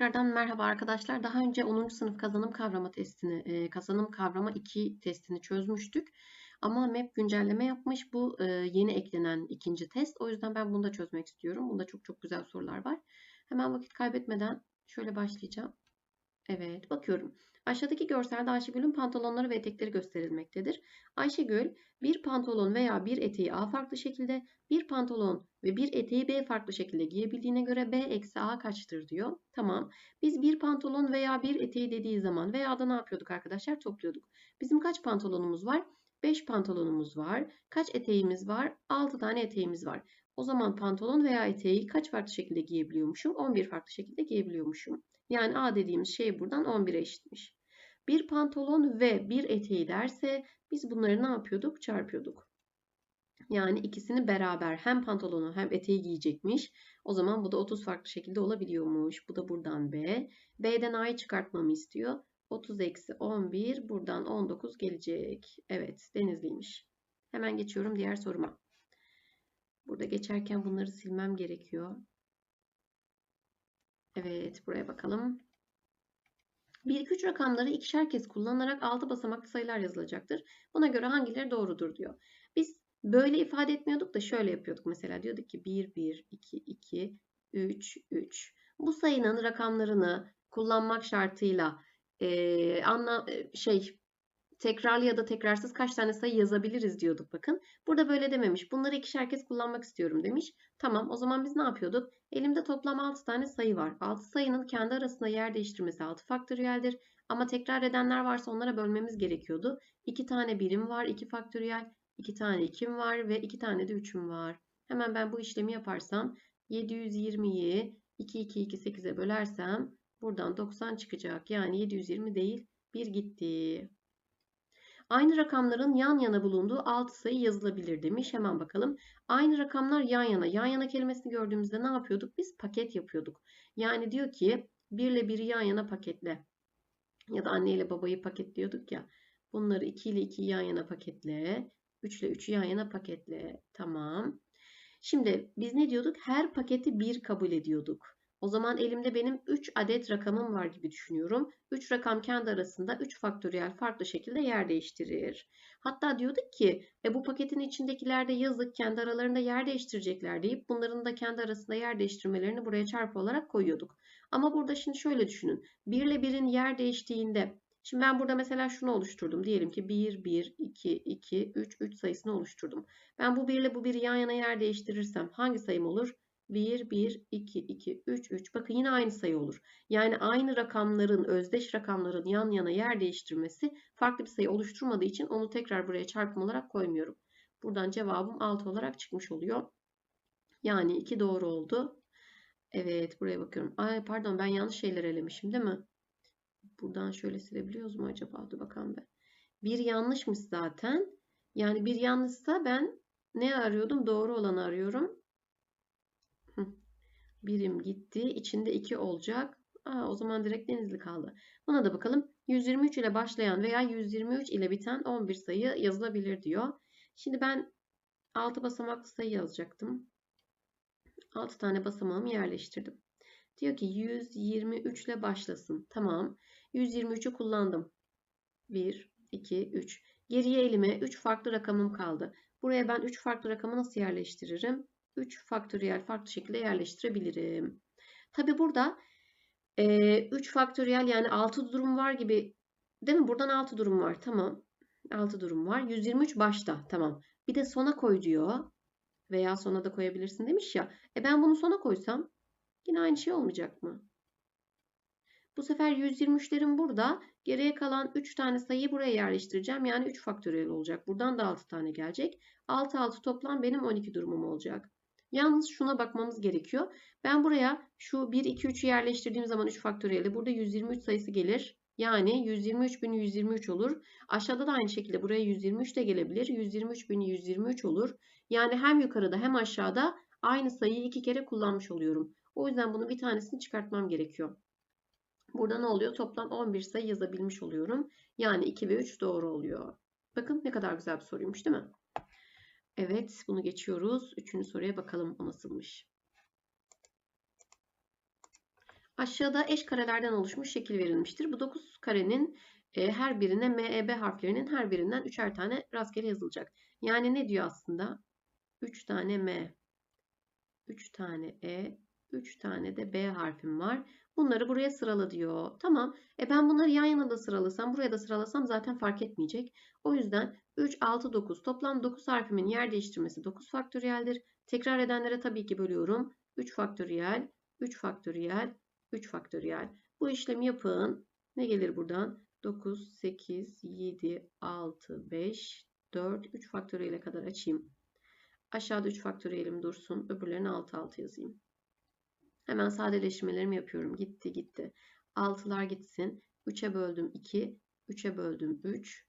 tekrardan merhaba arkadaşlar. Daha önce 10. sınıf kazanım kavrama testini, e, kazanım kavrama 2 testini çözmüştük. Ama MEP güncelleme yapmış. Bu e, yeni eklenen ikinci test. O yüzden ben bunu da çözmek istiyorum. Bunda çok çok güzel sorular var. Hemen vakit kaybetmeden şöyle başlayacağım. Evet, bakıyorum. Aşağıdaki görselde Ayşegül'ün pantolonları ve etekleri gösterilmektedir. Ayşegül bir pantolon veya bir eteği A farklı şekilde, bir pantolon ve bir eteği B farklı şekilde giyebildiğine göre B eksi A kaçtır diyor. Tamam. Biz bir pantolon veya bir eteği dediği zaman veya da ne yapıyorduk arkadaşlar? Topluyorduk. Bizim kaç pantolonumuz var? 5 pantolonumuz var. Kaç eteğimiz var? 6 tane eteğimiz var. O zaman pantolon veya eteği kaç farklı şekilde giyebiliyormuşum? 11 farklı şekilde giyebiliyormuşum. Yani A dediğimiz şey buradan 11'e eşitmiş. Bir pantolon ve bir eteği derse biz bunları ne yapıyorduk? Çarpıyorduk. Yani ikisini beraber hem pantolonu hem eteği giyecekmiş. O zaman bu da 30 farklı şekilde olabiliyormuş. Bu da buradan B. B'den A'yı çıkartmamı istiyor. 30 eksi 11 buradan 19 gelecek. Evet denizliymiş. Hemen geçiyorum diğer soruma. Burada geçerken bunları silmem gerekiyor. Evet buraya bakalım. 1 2 3 rakamları ikişer kez kullanılarak 6 basamaklı sayılar yazılacaktır. Buna göre hangileri doğrudur diyor. Biz böyle ifade etmiyorduk da şöyle yapıyorduk mesela diyorduk ki 1 1 2 2 3 3. Bu sayının rakamlarını kullanmak şartıyla e, anla şey tekrarlı ya da tekrarsız kaç tane sayı yazabiliriz diyorduk bakın. Burada böyle dememiş. Bunları ikişer kez kullanmak istiyorum demiş. Tamam o zaman biz ne yapıyorduk? Elimde toplam 6 tane sayı var. 6 sayının kendi arasında yer değiştirmesi 6 faktöriyeldir. Ama tekrar edenler varsa onlara bölmemiz gerekiyordu. 2 tane birim var 2 faktöriyel. 2 tane 2'm var ve 2 tane de 3'üm var. Hemen ben bu işlemi yaparsam 720'yi 2 2 2 8'e bölersem buradan 90 çıkacak. Yani 720 değil 1 gitti. Aynı rakamların yan yana bulunduğu 6 sayı yazılabilir demiş. Hemen bakalım. Aynı rakamlar yan yana. Yan yana kelimesini gördüğümüzde ne yapıyorduk? Biz paket yapıyorduk. Yani diyor ki 1 ile 1'i yan yana paketle. Ya da anne ile babayı paketliyorduk ya. Bunları 2 ile 2'yi yan yana paketle. 3 ile 3'ü yan yana paketle. Tamam. Şimdi biz ne diyorduk? Her paketi 1 kabul ediyorduk. O zaman elimde benim 3 adet rakamım var gibi düşünüyorum. 3 rakam kendi arasında 3 faktöriyel farklı şekilde yer değiştirir. Hatta diyorduk ki e, bu paketin içindekilerde yazık kendi aralarında yer değiştirecekler deyip bunların da kendi arasında yer değiştirmelerini buraya çarpı olarak koyuyorduk. Ama burada şimdi şöyle düşünün. 1 ile 1'in yer değiştiğinde Şimdi ben burada mesela şunu oluşturdum. Diyelim ki 1, 1, 2, 2, 3, 3 sayısını oluşturdum. Ben bu 1 ile bu 1'i yan yana yer değiştirirsem hangi sayım olur? 1, 1, 2, 2, 3, 3. Bakın yine aynı sayı olur. Yani aynı rakamların, özdeş rakamların yan yana yer değiştirmesi farklı bir sayı oluşturmadığı için onu tekrar buraya çarpım olarak koymuyorum. Buradan cevabım 6 olarak çıkmış oluyor. Yani 2 doğru oldu. Evet buraya bakıyorum. Ay pardon ben yanlış şeyler elemişim değil mi? Buradan şöyle silebiliyoruz mu acaba? Dur bakalım be. Bir yanlışmış zaten. Yani bir yanlışsa ben ne arıyordum? Doğru olanı arıyorum birim gitti. İçinde 2 olacak. Aa, o zaman direkt denizli kaldı. Buna da bakalım. 123 ile başlayan veya 123 ile biten 11 sayı yazılabilir diyor. Şimdi ben 6 basamaklı sayı yazacaktım. 6 tane basamağımı yerleştirdim. Diyor ki 123 ile başlasın. Tamam. 123'ü kullandım. 1, 2, 3. Geriye elime 3 farklı rakamım kaldı. Buraya ben 3 farklı rakamı nasıl yerleştiririm? 3 faktöriyel farklı şekilde yerleştirebilirim. Tabi burada e, 3 faktöriyel yani 6 durum var gibi değil mi? Buradan 6 durum var. Tamam. 6 durum var. 123 başta. Tamam. Bir de sona koy diyor. Veya sona da koyabilirsin demiş ya. E ben bunu sona koysam yine aynı şey olmayacak mı? Bu sefer 123'lerim burada. Geriye kalan 3 tane sayıyı buraya yerleştireceğim. Yani 3 faktöriyel olacak. Buradan da 6 tane gelecek. 6 6 toplam benim 12 durumum olacak. Yalnız şuna bakmamız gerekiyor. Ben buraya şu 1, 2, 3'ü yerleştirdiğim zaman 3 faktöriyelde burada 123 sayısı gelir. Yani 123 bin 123 olur. Aşağıda da aynı şekilde buraya 123 de gelebilir. 123 bin 123 olur. Yani hem yukarıda hem aşağıda aynı sayıyı iki kere kullanmış oluyorum. O yüzden bunu bir tanesini çıkartmam gerekiyor. Burada ne oluyor? Toplam 11 sayı yazabilmiş oluyorum. Yani 2 ve 3 doğru oluyor. Bakın ne kadar güzel bir soruymuş değil mi? Evet, bunu geçiyoruz. Üçüncü soruya bakalım o nasılmış. Aşağıda eş karelerden oluşmuş şekil verilmiştir. Bu 9 karenin e, her birine MEB harflerinin her birinden üçer tane rastgele yazılacak. Yani ne diyor aslında? 3 tane M, 3 tane E, 3 tane de B harfim var. Bunları buraya sırala diyor. Tamam. E ben bunları yan yana da sıralasam, buraya da sıralasam zaten fark etmeyecek. O yüzden 3, 6, 9. Toplam 9 harfimin yer değiştirmesi 9 faktöriyeldir. Tekrar edenlere tabii ki bölüyorum. 3 faktöriyel, 3 faktöriyel, 3 faktöriyel. Bu işlemi yapın. Ne gelir buradan? 9, 8, 7, 6, 5, 4, 3 faktöriyele kadar açayım. Aşağıda 3 faktöriyelim dursun. Öbürlerini 6, 6 yazayım. Hemen sadeleştirmelerimi yapıyorum. Gitti gitti. 6'lar gitsin. 3'e böldüm 2. 3'e böldüm 3.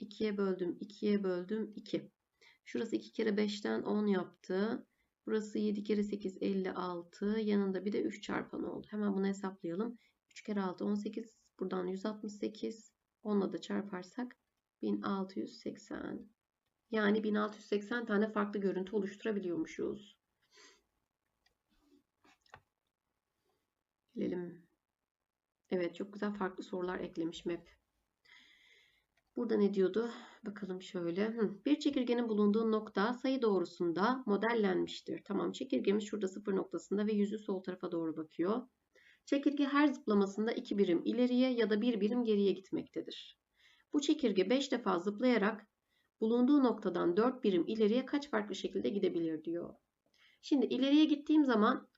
2'ye böldüm 2'ye böldüm 2. Şurası 2 kere 5'ten 10 yaptı. Burası 7 kere 8 56. Yanında bir de 3 çarpan oldu. Hemen bunu hesaplayalım. 3 kere 6 18. Buradan 168. Onunla da çarparsak 1680. Yani 1680 tane farklı görüntü oluşturabiliyormuşuz. Gelelim. Evet çok güzel farklı sorular eklemiş map. Burada ne diyordu? Bakalım şöyle. Bir çekirgenin bulunduğu nokta sayı doğrusunda modellenmiştir. Tamam çekirgemiz şurada sıfır noktasında ve yüzü sol tarafa doğru bakıyor. Çekirge her zıplamasında iki birim ileriye ya da bir birim geriye gitmektedir. Bu çekirge 5 defa zıplayarak bulunduğu noktadan 4 birim ileriye kaç farklı şekilde gidebilir diyor. Şimdi ileriye gittiğim zaman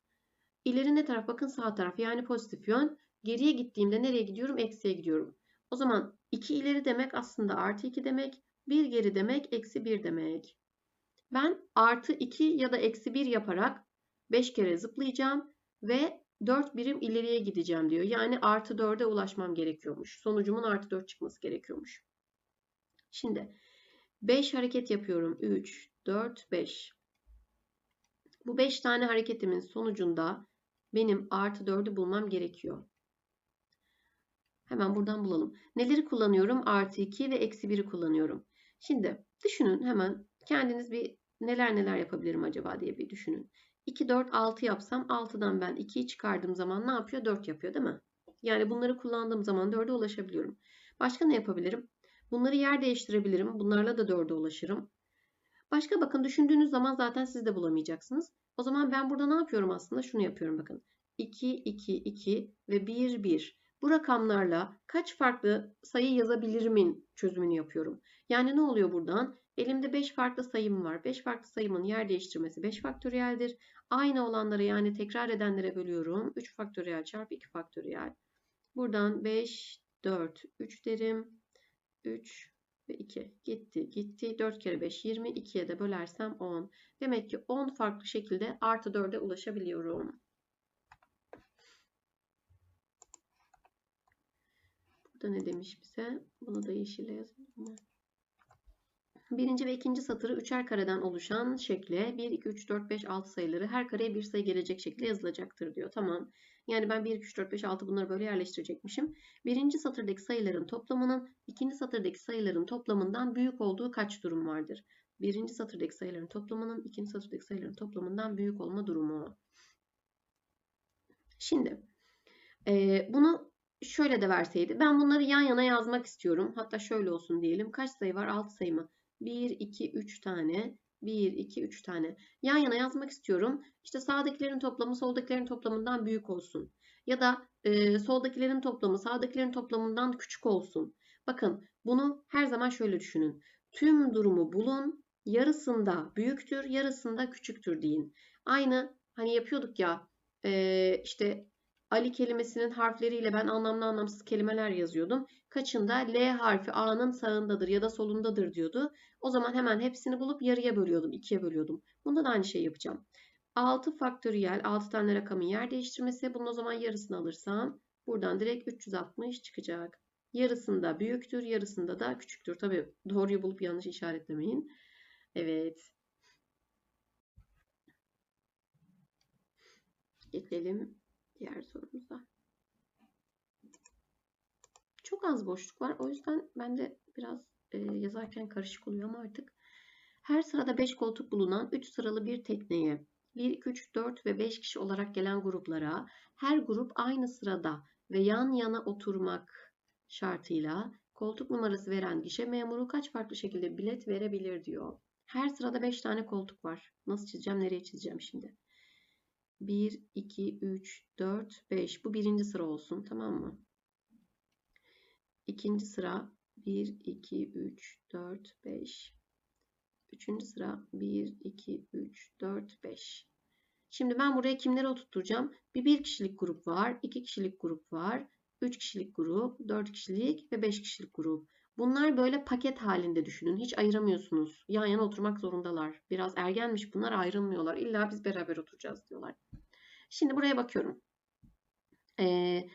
ileri ne taraf? Bakın sağ taraf yani pozitif yön. Geriye gittiğimde nereye gidiyorum? Eksiye gidiyorum. O zaman 2 ileri demek aslında artı 2 demek. 1 geri demek eksi 1 demek. Ben artı 2 ya da eksi 1 yaparak 5 kere zıplayacağım ve 4 birim ileriye gideceğim diyor. Yani artı 4'e ulaşmam gerekiyormuş. Sonucumun artı 4 çıkması gerekiyormuş. Şimdi 5 hareket yapıyorum. 3, 4, 5. Bu 5 tane hareketimin sonucunda benim artı 4'ü bulmam gerekiyor. Hemen buradan bulalım. Neleri kullanıyorum? Artı 2 ve eksi 1'i kullanıyorum. Şimdi düşünün hemen kendiniz bir neler neler yapabilirim acaba diye bir düşünün. 2, 4, 6 yapsam 6'dan ben 2'yi çıkardığım zaman ne yapıyor? 4 yapıyor değil mi? Yani bunları kullandığım zaman 4'e ulaşabiliyorum. Başka ne yapabilirim? Bunları yer değiştirebilirim. Bunlarla da 4'e ulaşırım. Başka bakın düşündüğünüz zaman zaten siz de bulamayacaksınız. O zaman ben burada ne yapıyorum aslında? Şunu yapıyorum bakın. 2, 2, 2 ve 1, 1. Bu rakamlarla kaç farklı sayı yazabilirimin çözümünü yapıyorum. Yani ne oluyor buradan? Elimde 5 farklı sayım var. 5 farklı sayımın yer değiştirmesi 5 faktöriyeldir. Aynı olanları yani tekrar edenlere bölüyorum. 3 faktöriyel çarpı 2 faktöriyel. Buradan 5, 4, 3 derim. 3 ve 2 gitti gitti. 4 kere 5 20. 2'ye de bölersem 10. Demek ki 10 farklı şekilde artı 4'e ulaşabiliyorum. Burada ne demiş bize? Bunu da yeşile yazalım. Birinci ve ikinci satırı üçer kareden oluşan şekle 1, 2, 3, 4, 5, 6 sayıları her kareye bir sayı gelecek şekilde yazılacaktır diyor. Tamam. Yani ben 1, 2, 3, 4, 5, 6 bunları böyle yerleştirecekmişim. Birinci satırdaki sayıların toplamının ikinci satırdaki sayıların toplamından büyük olduğu kaç durum vardır? Birinci satırdaki sayıların toplamının ikinci satırdaki sayıların toplamından büyük olma durumu. Şimdi e, bunu şöyle de verseydi. Ben bunları yan yana yazmak istiyorum. Hatta şöyle olsun diyelim. Kaç sayı var? 6 sayı mı? 1, 2, 3 tane. 1, 2, 3 tane. Yan yana yazmak istiyorum. İşte sağdakilerin toplamı soldakilerin toplamından büyük olsun. Ya da e, soldakilerin toplamı sağdakilerin toplamından küçük olsun. Bakın bunu her zaman şöyle düşünün. Tüm durumu bulun. Yarısında büyüktür, yarısında küçüktür deyin. Aynı hani yapıyorduk ya e, işte Ali kelimesinin harfleriyle ben anlamlı anlamsız kelimeler yazıyordum. Kaçında L harfi A'nın sağındadır ya da solundadır diyordu. O zaman hemen hepsini bulup yarıya bölüyordum, ikiye bölüyordum. Bunda da aynı şey yapacağım. 6 faktöriyel 6 tane rakamın yer değiştirmesi. Bunun o zaman yarısını alırsam buradan direkt 360 çıkacak. Yarısında büyüktür, yarısında da küçüktür. Tabii doğruyu bulup yanlış işaretlemeyin. Evet. Geçelim diğer sorumuza. Çok az boşluk var. O yüzden ben de biraz e, yazarken karışık oluyor ama artık. Her sırada 5 koltuk bulunan 3 sıralı bir tekneye 1, 2, 3, 4 ve 5 kişi olarak gelen gruplara her grup aynı sırada ve yan yana oturmak şartıyla koltuk numarası veren gişe memuru kaç farklı şekilde bilet verebilir diyor. Her sırada 5 tane koltuk var. Nasıl çizeceğim, nereye çizeceğim şimdi? 1, 2, 3, 4, 5. Bu birinci sıra olsun. Tamam mı? İkinci sıra 1, 2, 3, 4, 5. Üçüncü sıra 1, 2, 3, 4, 5. Şimdi ben buraya kimleri oturtacağım? Bir bir kişilik grup var, iki kişilik grup var, üç kişilik grup, dört kişilik ve beş kişilik grup. Bunlar böyle paket halinde düşünün. Hiç ayıramıyorsunuz. Yan yana oturmak zorundalar. Biraz ergenmiş bunlar ayrılmıyorlar. İlla biz beraber oturacağız diyorlar. Şimdi buraya bakıyorum. Ee,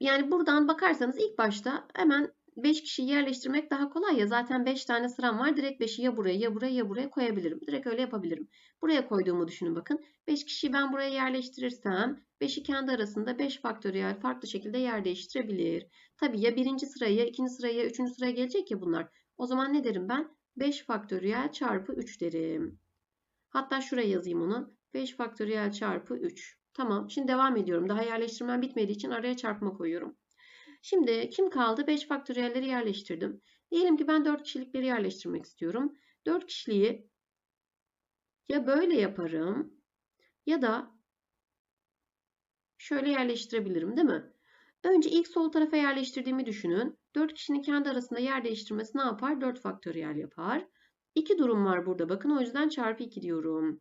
yani buradan bakarsanız ilk başta hemen 5 kişiyi yerleştirmek daha kolay ya. Zaten 5 tane sıram var. Direkt 5'i ya buraya ya buraya ya buraya koyabilirim. Direkt öyle yapabilirim. Buraya koyduğumu düşünün bakın. 5 kişiyi ben buraya yerleştirirsem 5'i kendi arasında 5 faktöriyel farklı şekilde yer değiştirebilir. Tabii ya birinci sıraya, ikinci sıraya, üçüncü sıraya gelecek ya bunlar. O zaman ne derim ben? 5 faktöriyel çarpı 3 derim. Hatta şuraya yazayım onu. 5 faktöriyel çarpı 3. Tamam. Şimdi devam ediyorum. Daha yerleştirmem bitmediği için araya çarpma koyuyorum. Şimdi kim kaldı? 5 faktöriyelleri yerleştirdim. Diyelim ki ben 4 kişilikleri yerleştirmek istiyorum. 4 kişiliği ya böyle yaparım ya da şöyle yerleştirebilirim değil mi? Önce ilk sol tarafa yerleştirdiğimi düşünün. 4 kişinin kendi arasında yer değiştirmesi ne yapar? 4 faktöriyel yapar. İki durum var burada bakın o yüzden çarpı 2 diyorum.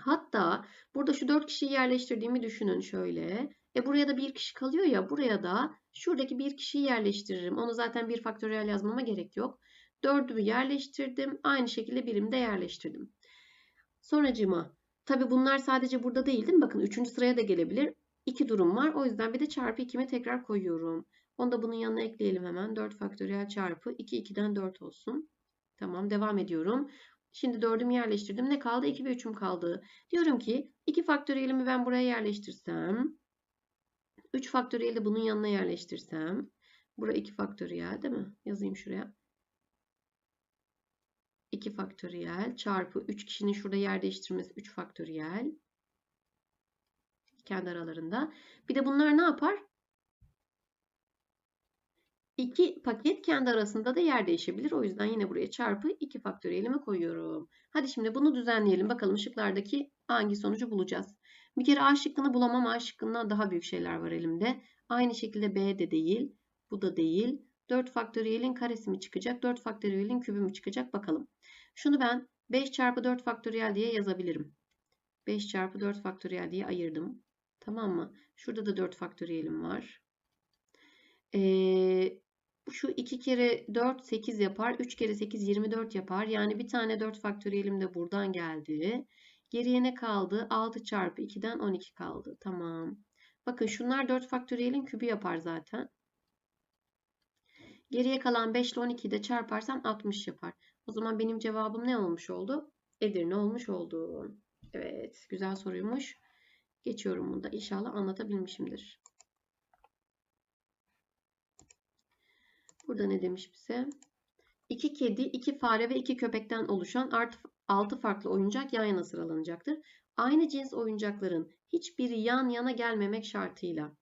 Hatta burada şu 4 kişiyi yerleştirdiğimi düşünün şöyle. E buraya da bir kişi kalıyor ya buraya da şuradaki bir kişiyi yerleştiririm. Onu zaten bir faktöriyel yazmama gerek yok. Dördümü yerleştirdim. Aynı şekilde birimi de yerleştirdim. Sonracıma tabi bunlar sadece burada değil değil mi? Bakın üçüncü sıraya da gelebilir. İki durum var. O yüzden bir de çarpı 2'mi tekrar koyuyorum. Onu da bunun yanına ekleyelim hemen. 4 faktöriyel çarpı 2 2'den 4 olsun. Tamam devam ediyorum. Şimdi 4'ümü yerleştirdim. Ne kaldı? 2 ve 3'üm kaldı. Diyorum ki 2 faktöriyelimi ben buraya yerleştirsem 3 faktöriyeli bunun yanına yerleştirsem. Bura 2 faktöriyel değil mi? Yazayım şuraya. 2 faktöriyel çarpı 3 kişinin şurada yer değiştirmesi 3 faktöriyel. Kendi aralarında. Bir de bunlar ne yapar? İki paket kendi arasında da yer değişebilir. O yüzden yine buraya çarpı 2 faktöriyelimi koyuyorum. Hadi şimdi bunu düzenleyelim. Bakalım şıklardaki hangi sonucu bulacağız. Bir kere A şıkkını bulamam. A şıkkından daha büyük şeyler var elimde. Aynı şekilde B de değil. Bu da değil. 4 faktöriyelin karesi mi çıkacak? 4 faktöriyelin kübü mü çıkacak? Bakalım. Şunu ben 5 çarpı 4 faktöriyel diye yazabilirim. 5 çarpı 4 faktöriyel diye ayırdım. Tamam mı? Şurada da 4 faktöriyelim var. Ee, şu 2 kere 4 8 yapar. 3 kere 8 24 yapar. Yani bir tane 4 faktöriyelim de buradan geldi. Geriye ne kaldı? 6 çarpı 2'den 12 kaldı. Tamam. Bakın şunlar 4 faktöriyelin kübü yapar zaten. Geriye kalan 5 ile 12'yi de çarparsam 60 yapar. O zaman benim cevabım ne olmuş oldu? Edirne olmuş oldu. Evet, güzel soruymuş. Geçiyorum bunu da. İnşallah anlatabilmişimdir. Burada ne demiş bize? İki kedi, iki fare ve iki köpekten oluşan artı 6 farklı oyuncak yan yana sıralanacaktır. Aynı cins oyuncakların hiçbiri yan yana gelmemek şartıyla.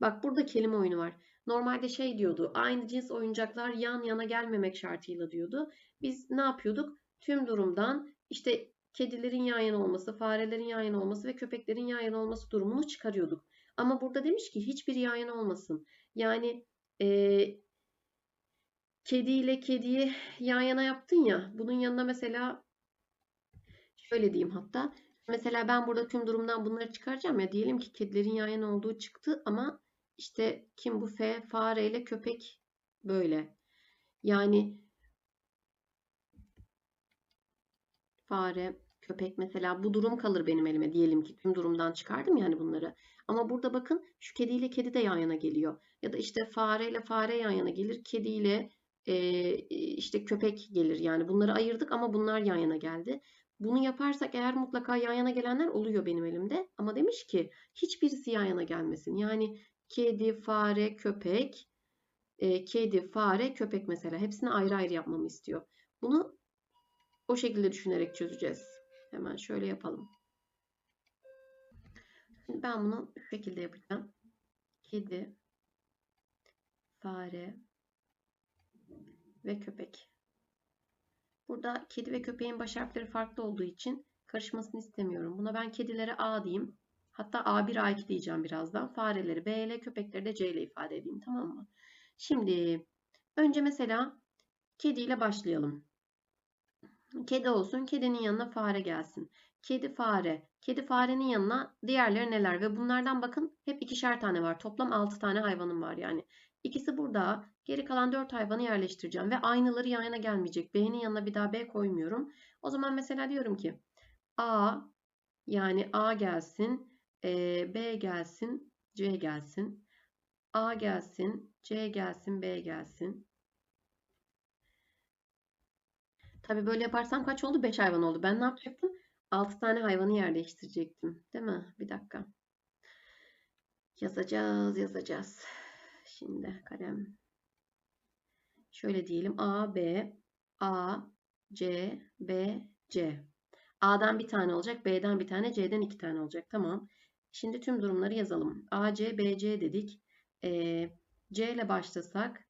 Bak burada kelime oyunu var. Normalde şey diyordu. Aynı cins oyuncaklar yan yana gelmemek şartıyla diyordu. Biz ne yapıyorduk? Tüm durumdan işte kedilerin yan yana olması, farelerin yan yana olması ve köpeklerin yan yana olması durumunu çıkarıyorduk. Ama burada demiş ki hiçbir yan yana olmasın. Yani e, kedi ile kediyi yan yana yaptın ya. Bunun yanına mesela şöyle diyeyim hatta. Mesela ben burada tüm durumdan bunları çıkaracağım ya. Diyelim ki kedilerin yan yana olduğu çıktı ama işte kim bu F? Fare ile köpek böyle. Yani fare, köpek mesela bu durum kalır benim elime. Diyelim ki tüm durumdan çıkardım yani bunları. Ama burada bakın şu kediyle kedi de yan yana geliyor. Ya da işte fare ile fare yan yana gelir. Kedi ile e, işte köpek gelir. Yani bunları ayırdık ama bunlar yan yana geldi. Bunu yaparsak eğer mutlaka yan yana gelenler oluyor benim elimde. Ama demiş ki hiçbirisi yan yana gelmesin. Yani kedi, fare, köpek, e, kedi, fare, köpek mesela hepsini ayrı ayrı yapmamı istiyor. Bunu o şekilde düşünerek çözeceğiz. Hemen şöyle yapalım. Şimdi ben bunu şu şekilde yapacağım. Kedi, fare ve köpek. Burada kedi ve köpeğin baş harfleri farklı olduğu için karışmasını istemiyorum. Buna ben kedilere A diyeyim. Hatta A1, A2 diyeceğim birazdan. Fareleri B ile, köpekleri de C ile ifade edeyim. Tamam mı? Şimdi önce mesela kediyle başlayalım. Kedi olsun. Kedinin yanına fare gelsin. Kedi fare. Kedi farenin yanına diğerleri neler? Ve bunlardan bakın hep ikişer tane var. Toplam 6 tane hayvanım var yani. İkisi burada. Geri kalan 4 hayvanı yerleştireceğim. Ve aynıları yan yana gelmeyecek. B'nin yanına bir daha B koymuyorum. O zaman mesela diyorum ki A yani A gelsin. E, B gelsin. C gelsin. A gelsin. C gelsin. B gelsin. Tabi böyle yaparsam kaç oldu? 5 hayvan oldu. Ben ne yapacaktım? 6 tane hayvanı yer değiştirecektim. Değil mi? Bir dakika. Yazacağız, yazacağız. Şimdi kalem. Şöyle diyelim. A, B, A, C, B, C. A'dan bir tane olacak. B'den bir tane. C'den iki tane olacak. Tamam. Şimdi tüm durumları yazalım. A, C, B, C dedik. Ee, C ile başlasak.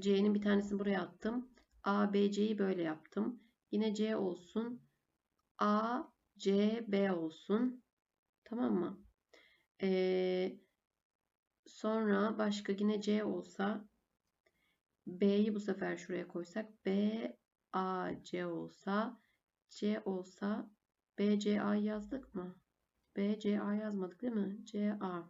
C'nin bir tanesini buraya attım. A, B, C'yi böyle yaptım. Yine C olsun. A, C, B olsun. Tamam mı? Ee, sonra başka yine C olsa B'yi bu sefer şuraya koysak B, A, C olsa C olsa B, C, A yazdık mı? B, C, A yazmadık değil mi? C, A.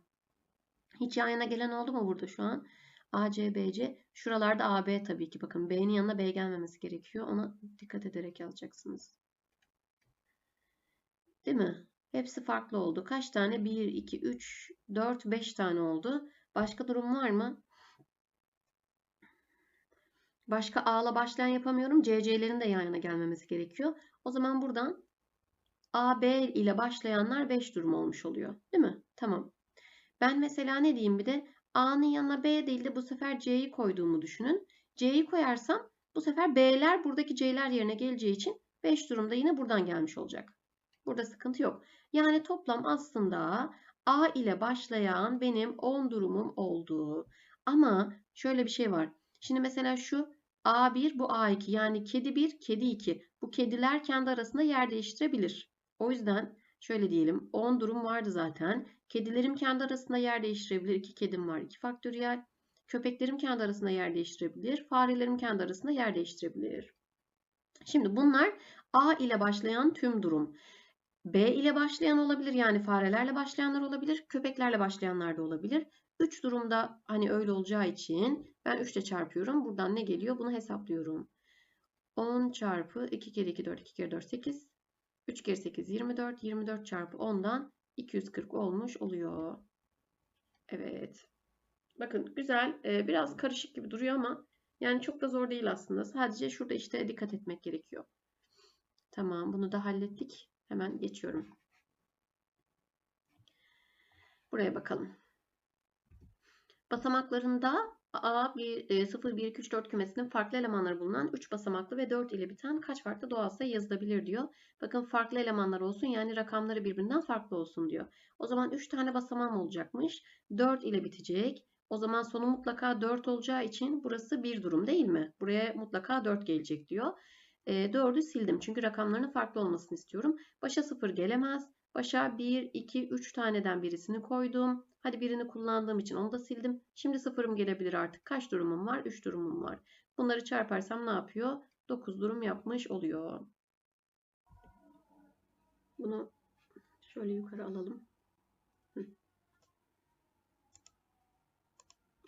Hiç yan yana gelen oldu mu burada şu an? A, C, B, C. Şuralarda A, B tabii ki. Bakın B'nin yanına B gelmemesi gerekiyor. Ona dikkat ederek yazacaksınız. Değil mi? Hepsi farklı oldu. Kaç tane? 1, 2, 3, 4, 5 tane oldu. Başka durum var mı? Başka A'la başlayan yapamıyorum. CC'lerin de yan yana gelmemesi gerekiyor. O zaman buradan A, B ile başlayanlar 5 durum olmuş oluyor. Değil mi? Tamam. Ben mesela ne diyeyim bir de A'nın yanına B değil de bu sefer C'yi koyduğumu düşünün. C'yi koyarsam bu sefer B'ler buradaki C'ler yerine geleceği için 5 durumda yine buradan gelmiş olacak. Burada sıkıntı yok. Yani toplam aslında A ile başlayan benim 10 durumum olduğu. Ama şöyle bir şey var. Şimdi mesela şu A1 bu A2 yani kedi 1 kedi 2. Bu kediler kendi arasında yer değiştirebilir. O yüzden şöyle diyelim 10 durum vardı zaten. Kedilerim kendi arasında yer değiştirebilir. 2 kedim var 2 faktöriyel. Köpeklerim kendi arasında yer değiştirebilir. Farelerim kendi arasında yer değiştirebilir. Şimdi bunlar A ile başlayan tüm durum. B ile başlayan olabilir yani farelerle başlayanlar olabilir. Köpeklerle başlayanlar da olabilir. 3 durumda hani öyle olacağı için ben 3 ile çarpıyorum. Buradan ne geliyor? Bunu hesaplıyorum. 10 çarpı 2 kere 2 4 2 kere 4 8 3 kere 8 24 24 çarpı 10'dan 240 olmuş oluyor. Evet. Bakın güzel. Biraz karışık gibi duruyor ama yani çok da zor değil aslında. Sadece şurada işte dikkat etmek gerekiyor. Tamam bunu da hallettik. Hemen geçiyorum. Buraya bakalım. Basamaklarında A, 1, 0, 1, 2, 3, 4 kümesinin farklı elemanları bulunan 3 basamaklı ve 4 ile biten kaç farklı doğal sayı yazılabilir diyor. Bakın farklı elemanlar olsun yani rakamları birbirinden farklı olsun diyor. O zaman 3 tane basamağım olacakmış. 4 ile bitecek. O zaman sonu mutlaka 4 olacağı için burası bir durum değil mi? Buraya mutlaka 4 gelecek diyor. E, 4'ü sildim çünkü rakamlarının farklı olmasını istiyorum. Başa 0 gelemez. Başa 1, 2, 3 taneden birisini koydum. Hadi birini kullandığım için onu da sildim. Şimdi sıfırım gelebilir artık. Kaç durumum var? 3 durumum var. Bunları çarparsam ne yapıyor? 9 durum yapmış oluyor. Bunu şöyle yukarı alalım.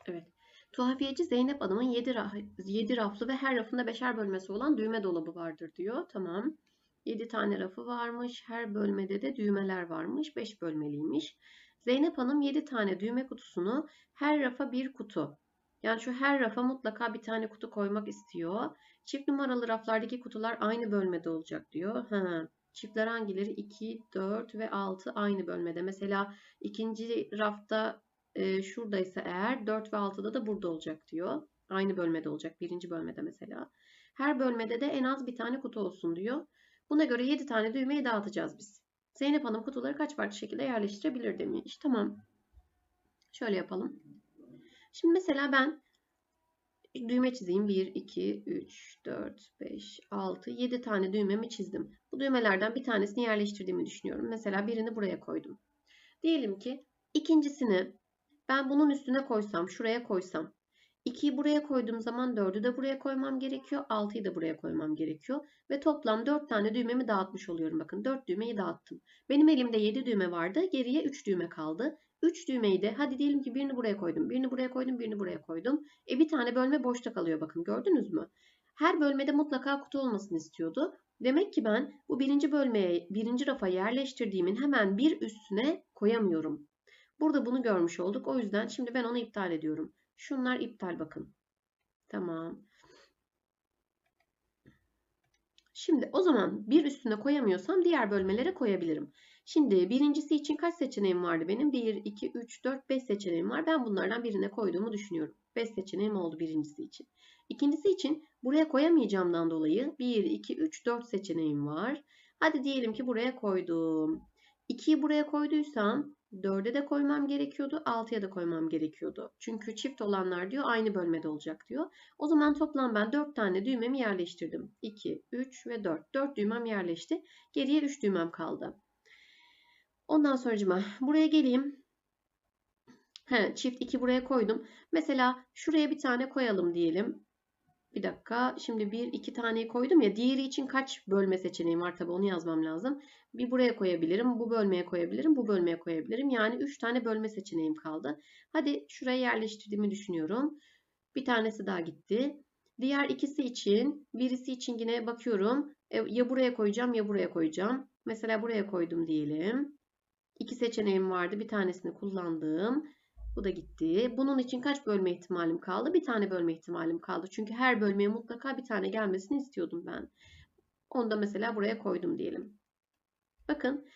Evet. Tuhafiyeci Zeynep Hanım'ın 7, raf, 7 raflı ve her rafında 5'er bölmesi olan düğme dolabı vardır diyor. Tamam. 7 tane rafı varmış. Her bölmede de düğmeler varmış. 5 bölmeliymiş. Zeynep Hanım 7 tane düğme kutusunu her rafa bir kutu. Yani şu her rafa mutlaka bir tane kutu koymak istiyor. Çift numaralı raflardaki kutular aynı bölmede olacak diyor. Ha. Çiftler hangileri? 2, 4 ve 6 aynı bölmede. Mesela ikinci rafta e, şuradaysa eğer 4 ve 6'da da burada olacak diyor. Aynı bölmede olacak. Birinci bölmede mesela. Her bölmede de en az bir tane kutu olsun diyor. Buna göre 7 tane düğmeyi dağıtacağız biz. Zeynep Hanım kutuları kaç farklı şekilde yerleştirebilir demiş. Tamam. Şöyle yapalım. Şimdi mesela ben düğme çizeyim. 1, 2, 3, 4, 5, 6, 7 tane düğmemi çizdim. Bu düğmelerden bir tanesini yerleştirdiğimi düşünüyorum. Mesela birini buraya koydum. Diyelim ki ikincisini ben bunun üstüne koysam, şuraya koysam. 2'yi buraya koyduğum zaman 4'ü de buraya koymam gerekiyor. 6'yı da buraya koymam gerekiyor. Ve toplam 4 tane düğmemi dağıtmış oluyorum. Bakın 4 düğmeyi dağıttım. Benim elimde 7 düğme vardı. Geriye 3 düğme kaldı. 3 düğmeyi de hadi diyelim ki birini buraya koydum. Birini buraya koydum. Birini buraya koydum. E bir tane bölme boşta kalıyor bakın gördünüz mü? Her bölmede mutlaka kutu olmasını istiyordu. Demek ki ben bu birinci bölmeye, birinci rafa yerleştirdiğimin hemen bir üstüne koyamıyorum. Burada bunu görmüş olduk. O yüzden şimdi ben onu iptal ediyorum. Şunlar iptal bakın. Tamam. Şimdi o zaman bir üstüne koyamıyorsam diğer bölmelere koyabilirim. Şimdi birincisi için kaç seçeneğim vardı benim? 1, 2, 3, 4, 5 seçeneğim var. Ben bunlardan birine koyduğumu düşünüyorum. 5 seçeneğim oldu birincisi için. İkincisi için buraya koyamayacağımdan dolayı 1, 2, 3, 4 seçeneğim var. Hadi diyelim ki buraya koydum. 2'yi buraya koyduysam 4'e de koymam gerekiyordu. 6'ya da koymam gerekiyordu. Çünkü çift olanlar diyor aynı bölmede olacak diyor. O zaman toplam ben 4 tane düğmemi yerleştirdim. 2, 3 ve 4. 4 düğmem yerleşti. Geriye 3 düğmem kaldı. Ondan sonra buraya geleyim. He, çift 2 buraya koydum. Mesela şuraya bir tane koyalım diyelim. Bir dakika. Şimdi bir iki taneyi koydum ya. Diğeri için kaç bölme seçeneğim var? Tabii onu yazmam lazım. Bir buraya koyabilirim. Bu bölmeye koyabilirim. Bu bölmeye koyabilirim. Yani üç tane bölme seçeneğim kaldı. Hadi şuraya yerleştirdiğimi düşünüyorum. Bir tanesi daha gitti. Diğer ikisi için, birisi için yine bakıyorum. E, ya buraya koyacağım ya buraya koyacağım. Mesela buraya koydum diyelim. İki seçeneğim vardı. Bir tanesini kullandım. Bu da gitti. Bunun için kaç bölme ihtimalim kaldı? Bir tane bölme ihtimalim kaldı. Çünkü her bölmeye mutlaka bir tane gelmesini istiyordum ben. Onu da mesela buraya koydum diyelim. Bakın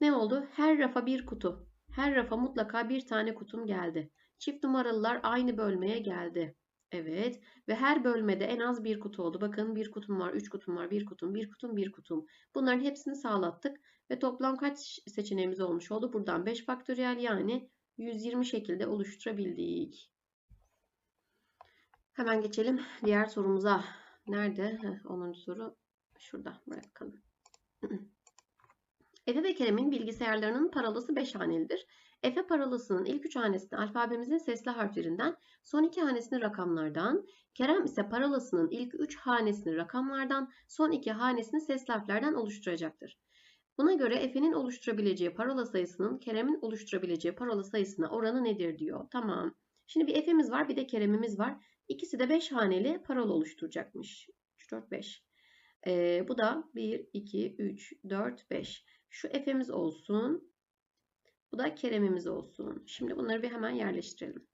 ne oldu? Her rafa bir kutu. Her rafa mutlaka bir tane kutum geldi. Çift numaralılar aynı bölmeye geldi. Evet ve her bölmede en az bir kutu oldu. Bakın bir kutum var, üç kutum var, bir kutum, bir kutum, bir kutum. Bunların hepsini sağlattık ve toplam kaç seçeneğimiz olmuş oldu? Buradan 5 faktöriyel yani 120 şekilde oluşturabildik. Hemen geçelim diğer sorumuza. Nerede? Heh, 10. soru şurada. Bırakalım. Efe ve Kerem'in bilgisayarlarının paralası 5 hanelidir. Efe paralasının ilk 3 hanesini alfabemizin sesli harflerinden, son 2 hanesini rakamlardan, Kerem ise paralasının ilk 3 hanesini rakamlardan, son 2 hanesini sesli harflerden oluşturacaktır. Buna göre Efe'nin oluşturabileceği parola sayısının Kerem'in oluşturabileceği parola sayısına oranı nedir diyor. Tamam. Şimdi bir Efe'miz var bir de Kerem'imiz var. İkisi de 5 haneli parola oluşturacakmış. 3, 4, 5. Ee, bu da 1, 2, 3, 4, 5. Şu Efe'miz olsun. Bu da Kerem'imiz olsun. Şimdi bunları bir hemen yerleştirelim.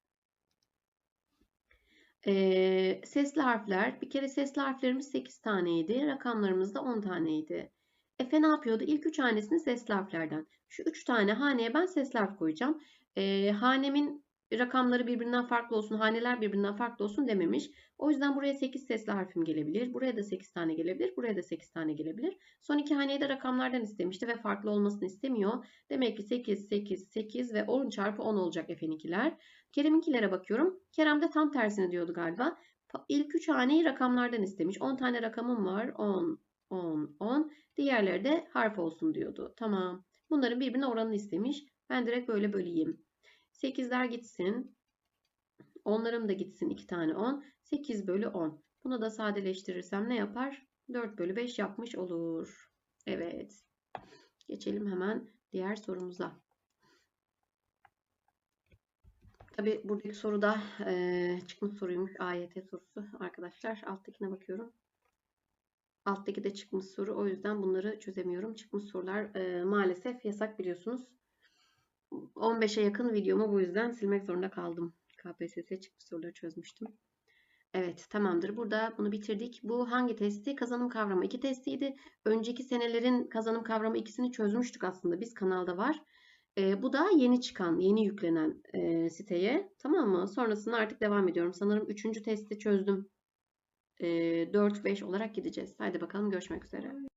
Ee, sesli harfler. Bir kere sesli harflerimiz 8 taneydi. Rakamlarımız da 10 taneydi. Efe ne yapıyordu? İlk 3 hanesini sesli harflerden. Şu 3 tane haneye ben sesli harf koyacağım. Ee, hanemin rakamları birbirinden farklı olsun, haneler birbirinden farklı olsun dememiş. O yüzden buraya 8 sesli harfim gelebilir. Buraya da 8 tane gelebilir. Buraya da 8 tane gelebilir. Son iki haneyi de rakamlardan istemişti ve farklı olmasını istemiyor. Demek ki 8, 8, 8 ve 10 çarpı 10 olacak Efe'ninkiler. Kerem'inkilere bakıyorum. Kerem de tam tersini diyordu galiba. İlk 3 haneyi rakamlardan istemiş. 10 tane rakamım var. 10, 10, 10. Diğerleri de harf olsun diyordu. Tamam. Bunların birbirine oranını istemiş. Ben direkt böyle böleyim. 8'ler gitsin. Onlarım da gitsin 2 tane 10. 8 bölü 10. Bunu da sadeleştirirsem ne yapar? 4 bölü 5 yapmış olur. Evet. Geçelim hemen diğer sorumuza. Tabi buradaki soruda e, çıkmış soruymuş. AYT sorusu arkadaşlar. Alttakine bakıyorum. Alttaki de çıkmış soru. O yüzden bunları çözemiyorum. Çıkmış sorular e, maalesef yasak biliyorsunuz. 15'e yakın videomu bu yüzden silmek zorunda kaldım. KPSS çıkmış soruları çözmüştüm. Evet tamamdır. Burada bunu bitirdik. Bu hangi testi? Kazanım kavramı 2 testiydi. Önceki senelerin kazanım kavramı ikisini çözmüştük aslında. Biz kanalda var. E, bu da yeni çıkan, yeni yüklenen e, siteye. Tamam mı? Sonrasında artık devam ediyorum. Sanırım 3. testi çözdüm. E, 4-5 olarak gideceğiz. Haydi bakalım görüşmek üzere.